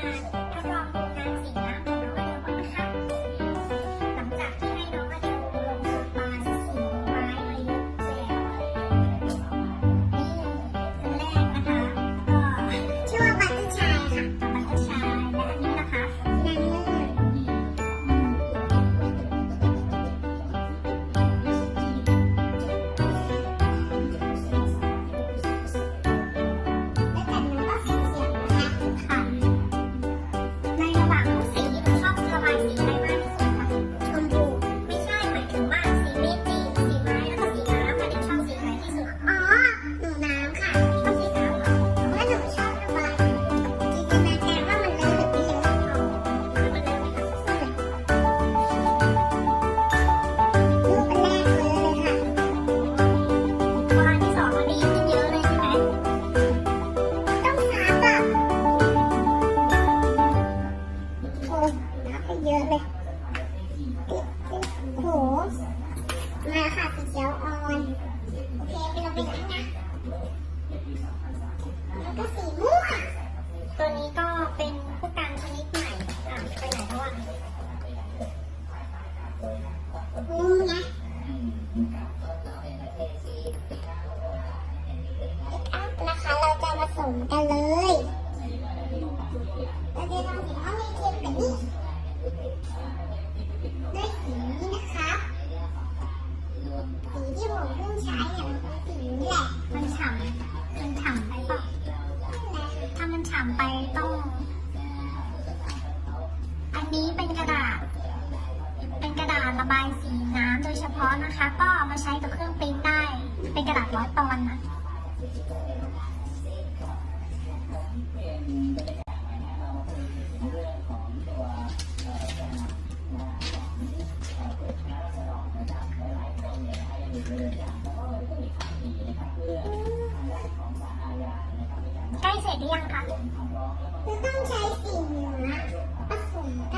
Bye. เปไหนแล้วก็สีม่วงตัวนี้ก็เป็นผู้การชนิดใหม่อะไปไหนแล้วอะงูนะนะคะเราจะผสมกันเลยันฉ่ำไปต้อง อันนี้เป็นกระดาษ เป็นกระดาษระบายสีน้ำโดยเฉพาะนะคะ ก็มาใช้กับเครื่องปริ้นได้ เป็นกระดาษร้อยตอนนะ ก็จยังคะจะต้องใช้สีเหลือผสมกับ